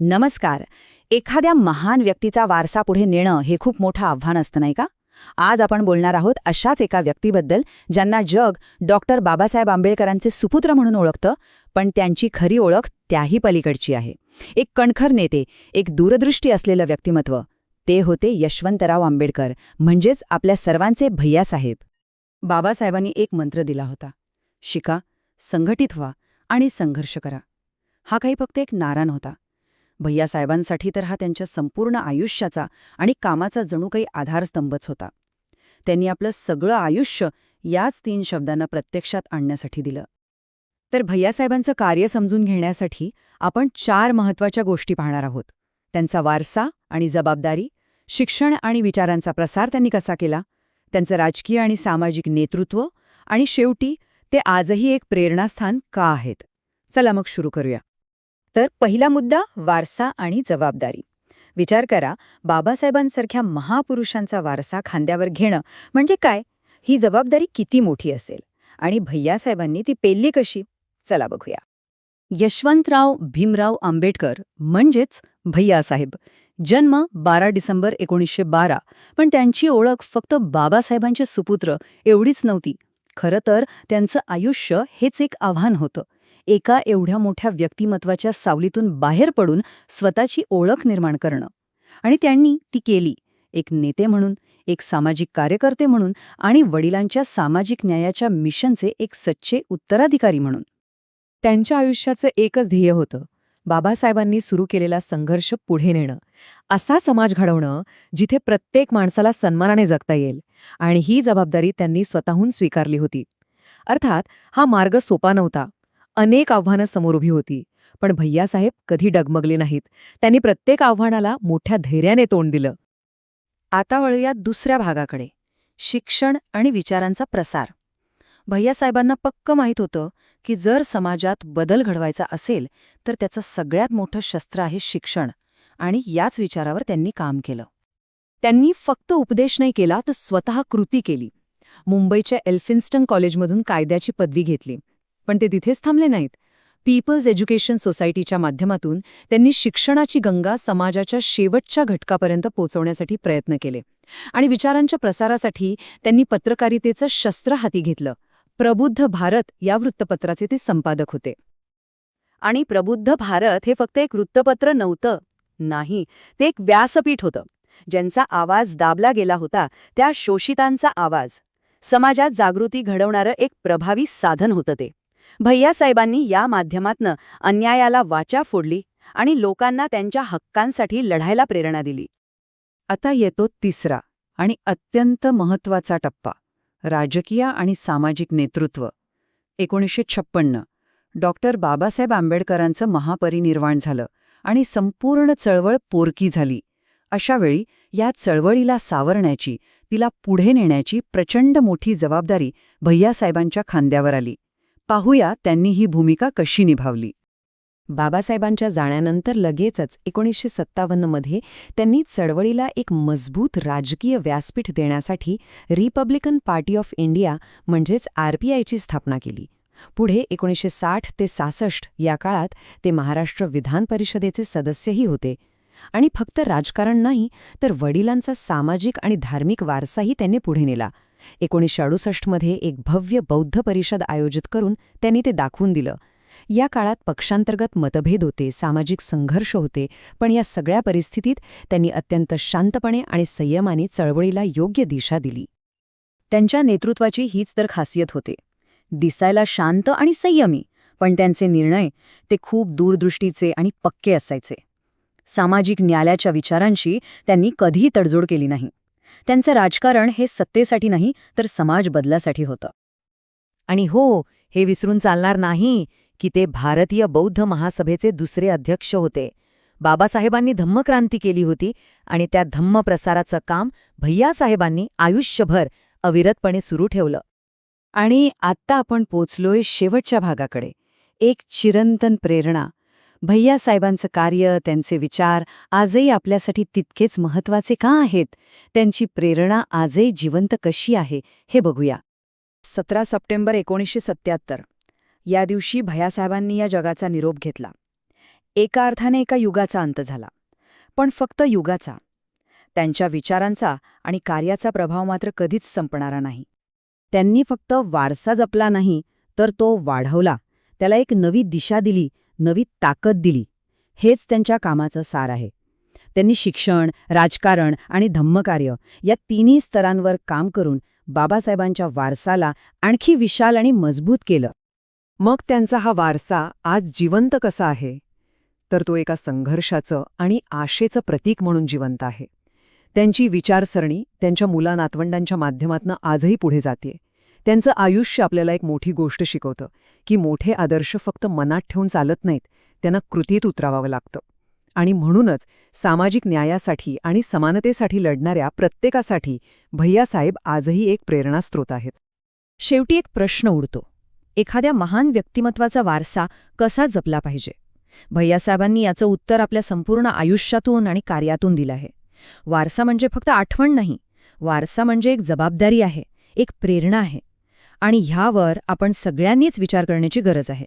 नमस्कार. एखाद्या महान व्यक्तीचा वारसा पुढे नेणं हे खूप मोठं आव्हान असतं नाही का? आज आपण बोलणार आहोत अशाच एका व्यक्तीबद्दल ज्यांना जग डॉक्टर बाबासाहेब आंबेडकरांचे सुपुत्र म्हणून ओळखतं पण त्यांची खरी ओळख त्याही पलीकडची आहे. एक कणखर नेते एक दूरदृष्टी असलेलं व्यक्तिमत्व ते होते यशवंतराव आंबेडकर म्हणजेच आपल्या सर्वांचे भैयासाहेब बाबासाहेबांनी एक मंत्र दिला होता शिका संघटित व्हा आणि संघर्ष करा. हा काही फक्त एक नारा नव्हता. भैयासाहेबांसाठी तर हा त्यांच्या संपूर्ण आयुष्याचा आणि कामाचा जणू काही आधारस्तंभच होता. त्यांनी आपलं सगळं आयुष्य याच तीन शब्दांना प्रत्यक्षात आणण्यासाठी दिलं. तर भैयासाहेबांचं कार्य समजून घेण्यासाठी आपण चार महत्त्वाच्या गोष्टी पाहणार आहोत. त्यांचा वारसा आणि जबाबदारी शिक्षण आणि विचारांचा प्रसार त्यांनी कसा केला त्यांचं राजकीय आणि सामाजिक नेतृत्व आणि शेवटी ते आजही एक प्रेरणास्थान का आहेत? चला मग सुरू करूया. तर पहिला मुद्दा वारसा आणि जबाबदारी. विचार करा बाबासाहेबांसारख्या महापुरुषांचा वारसा खांद्यावर घेणं म्हणजे काय? ही जबाबदारी किती मोठी असेल? आणि भैयासाहेबांनी ती पेलली कशी? चला बघूया. यशवंतराव भीमराव आंबेडकर म्हणजेच भैयासाहेब. जन्म बारा डिसेंबर एकोणीसशे बारा. पण त्यांची ओळख फक्त बाबासाहेबांचे सुपुत्र एवढीच नव्हती. खरं तर त्यांचं आयुष्य हेच एक आव्हान होतं. एका एवढ्या मोठ्या व्यक्तिमत्वाच्या सावलीतून बाहेर पडून स्वतःची ओळख निर्माण करणं. आणि त्यांनी ती केली. एक नेते म्हणून एक सामाजिक कार्यकर्ते म्हणून आणि वडिलांच्या सामाजिक न्यायाच्या मिशनचे एक सच्चे उत्तराधिकारी म्हणून. त्यांच्या आयुष्याचं एकच ध्येय होतं बाबासाहेबांनी सुरू केलेला संघर्ष पुढे नेणं. असा समाज घडवणं जिथे प्रत्येक माणसाला सन्मानाने जगता येईल आणि ही जबाबदारी त्यांनी स्वतःहून स्वीकारली होती. अर्थात हा मार्ग सोपा नव्हता. अनेक आव्हानं समोर उभी होती. पण भैयासाहेब कधी डगमगले नाहीत. त्यांनी प्रत्येक आव्हानाला मोठ्या धैर्याने तोंड दिलं. आता वळूया दुसऱ्या भागाकडे. शिक्षण आणि विचारांचा प्रसार. भैयासाहेबांना पक्क माहीत होतं की जर समाजात बदल घडवायचा असेल तर त्याचं सगळ्यात मोठं शस्त्र आहे शिक्षण आणि याच विचारावर त्यांनी काम केलं. त्यांनी फक्त उपदेश नाही केला तर स्वतः कृती केली. मुंबईच्या एल्फिन्स्टन कॉलेजमधून कायद्याची पदवी घेतली. पण ते तिथेच थांबले नाहीत. पीपल्स एज्युकेशन सोसायटीच्या माध्यमातून त्यांनी शिक्षणाची गंगा समाजाच्या शेवटच्या घटकापर्यंत पोचवण्यासाठी प्रयत्न केले. आणि विचारांच्या प्रसारासाठी त्यांनी पत्रकारितेचं शस्त्र हाती घेतलं. प्रबुद्ध भारत या वृत्तपत्राचे ते संपादक होते. आणि प्रबुद्ध भारत हे फक्त एक वृत्तपत्र नव्हतं. नाही ते एक व्यासपीठ होतं. ज्यांचा आवाज दाबला गेला होता त्या शोषितांचा आवाज. समाजात जागृती घडवणारं एक प्रभावी साधन होतं ते. भैयासाहेबांनी या माध्यमातनं अन्यायाला वाचा फोडली आणि लोकांना त्यांच्या हक्कांसाठी लढायला प्रेरणा दिली. आता येतो तिसरा आणि अत्यंत महत्त्वाचा टप्पा राजकीय आणि सामाजिक नेतृत्व. एकोणीसशे छप्पन्न डॉक्टर बाबासाहेब आंबेडकरांचं महापरिनिर्वाण झालं आणि संपूर्ण चळवळ पोरकी झाली. अशावेळी या चळवळीला सावरण्याची तिला पुढे नेण्याची प्रचंड मोठी जबाबदारी भैयासाहेबांच्या खांद्यावर आली. पाहूया त्यांनी ही भूमिका कशी निभावली. बाबासाहेबांच्या जाण्यानंतर लगेचच एकोणीसशे सत्तावन्नमध्ये त्यांनी चळवळीला एक मजबूत राजकीय व्यासपीठ देण्यासाठी रिपब्लिकन पार्टी ऑफ इंडिया म्हणजेच आरपीआयची स्थापना केली. पुढे एकोणीसशे साठ ते सासष्ट या काळात ते महाराष्ट्र विधान परिषदेचे सदस्यही होते. आणि फक्त राजकारण नाही तर वडिलांचा सामाजिक आणि धार्मिक वारसाही त्यांनी पुढे नेला. एकोणीसशे अडुसष्टमध्ये एक भव्य बौद्ध परिषद आयोजित करून त्यांनी ते दाखवून दिलं. या काळात पक्षांतर्गत मतभेद होते सामाजिक संघर्ष होते पण या सगळ्या परिस्थितीत त्यांनी अत्यंत शांतपणे आणि संयमाने चळवळीला योग्य दिशा दिली. त्यांच्या नेतृत्वाची हीच तर खासियत होते. दिसायला शांत आणि संयमी पण त्यांचे निर्णय ते खूप दूरदृष्टीचे आणि पक्के असायचे. सामाजिक न्यायाच्या विचारांशी त्यांनी कधीही तडजोड केली नाही. त्यांचं राजकारण हे सत्तेसाठी नाही तर समाज बदलासाठी होतं. आणि हो हे विसरून चालणार नाही की ते भारतीय बौद्ध महासभेचे दुसरे अध्यक्ष होते. बाबासाहेबांनी धम्मक्रांती केली होती आणि त्या धम्म प्रसाराचं काम भैयासाहेबांनी आयुष्यभर अविरतपणे सुरू ठेवलं. आणि आत्ता आपण पोचलोय शेवटच्या भागाकडे. एक चिरंतन प्रेरणा भैयासाहेबांचं कार्य त्यांचे विचार आजही आपल्यासाठी तितकेच महत्त्वाचे का आहेत? त्यांची प्रेरणा आजही जिवंत कशी आहे? हे बघूया. सतरा सप्टेंबर एकोणीसशे सत्याहत्तर या दिवशी भैयासाहेबांनी या जगाचा निरोप घेतला. एका अर्थाने एका युगाचा अंत झाला. पण फक्त युगाचा. त्यांच्या विचारांचा आणि कार्याचा प्रभाव मात्र कधीच संपणारा नाही. त्यांनी फक्त वारसा जपला नाही तर तो वाढवला. त्याला एक नवी दिशा दिली नवी ताकद दिली. हेच त्यांच्या कामाचं सार आहे. त्यांनी शिक्षण राजकारण आणि धम्मकार्य या तिन्ही स्तरांवर काम करून बाबासाहेबांच्या वारसाला आणखी विशाल आणि मजबूत केलं. मग त्यांचा हा वारसा आज जिवंत कसा आहे? तर तो एका संघर्षाचं आणि आशेचं प्रतीक म्हणून जिवंत आहे. त्यांची विचारसरणी त्यांच्या मुला नातवंडांच्या माध्यमातनं आजही पुढे जाते त्यांचं आयुष्य आपल्याला एक मोठी गोष्ट शिकवतं की मोठे आदर्श फक्त मनात ठेवून चालत नाहीत त्यांना कृतीत उतरावावं लागतं. आणि म्हणूनच सामाजिक न्यायासाठी आणि समानतेसाठी लढणाऱ्या प्रत्येकासाठी भैयासाहेब आजही एक प्रेरणास्त्रोत आहेत. शेवटी एक प्रश्न उडतो एखाद्या महान व्यक्तिमत्वाचा वारसा कसा जपला पाहिजे? भैयासाहेबांनी याचं उत्तर आपल्या संपूर्ण आयुष्यातून आणि कार्यातून दिलं आहे. वारसा म्हणजे फक्त आठवण नाही वारसा म्हणजे एक जबाबदारी आहे एक प्रेरणा आहे. आणि ह्यावर आपण सगळ्यांनीच विचार करण्याची गरज आहे.